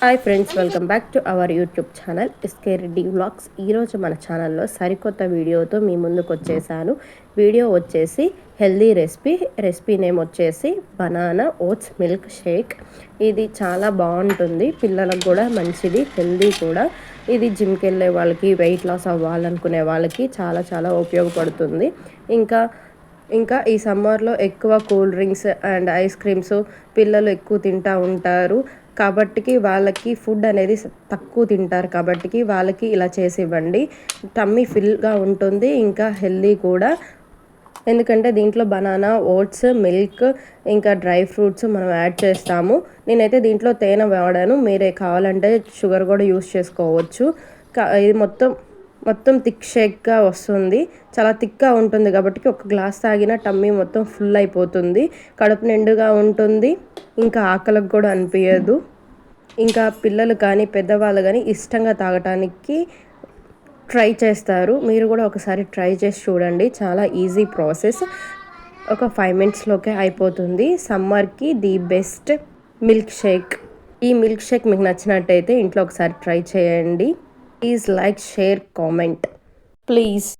Hi friends welcome back to our YouTube channel SK Reddy vlogs ఈరోజు మన ఛానల్లో సరికొత్త వీడియోతో మీ ముందుకు వచ్చేసాను. వీడియో వచ్చేసి హెల్దీ రెసిపీ రెసిపీ నేమ్ వచ్చేసి బనానా ఓట్స్ మిల్క్ షేక్ ఇది చాలా బాగుంటుంది. పిల్లలకు కూడా మంచిది హెల్దీ కూడా. ఇది జిమ్కి వెళ్ళే వాళ్ళకి వెయిట్ లాస్ అవ్వాలనుకునే వాళ్ళకి చాలా చాలా ఉపయోగపడుతుంది. ఇంకా ఇంకా ఈ సమ్మర్లో ఎక్కువ cool drinks and ice creams పిల్లలు ఎక్కువ తింటూ ఉంటారు. కాబట్టికి వాళ్ళకి ఫుడ్ అనేది తక్కువ తింటారు కాబట్టికి వాళ్ళకి ఇలా చేసి ఇవ్వండి టమ్మీ ఫిల్గా ఉంటుంది ఇంకా హెల్దీ కూడా. ఎందుకంటే దీంట్లో బనానా ఓట్స్ మిల్క్ ఇంకా డ్రై ఫ్రూట్స్ మనం యాడ్ చేస్తాము. నేనైతే దీంట్లో తేనె వాడాను. మీరే కావాలంటే షుగర్ కూడా యూస్ చేసుకోవచ్చు. ఇది మొత్తం మొత్తం థిక్ షేక్గా వస్తుంది. చాలా థిక్గా ఉంటుంది కాబట్టి ఒక గ్లాస్ తాగిన టమ్మీ మొత్తం ఫుల్ అయిపోతుంది. కడుపు నిండుగా ఉంటుంది. ఇంకా ఆకలికి కూడా అనిపించదు ఇంకా పిల్లలు కానీ పెద్దవాళ్ళు కానీ ఇష్టంగా తాగటానికి ట్రై చేస్తారు. మీరు కూడా ఒకసారి ట్రై చేసి చూడండి. చాలా ఈజీ ప్రాసెస్. ఒక ఫైవ్ మినిట్స్లోకే అయిపోతుంది. సమ్మర్కి ది బెస్ట్ మిల్క్ షేక్. ఈ మిల్క్ షేక్ మీకు నచ్చినట్టయితే ఇంట్లో ఒకసారి ట్రై చేయండి. Please like share comment. Please.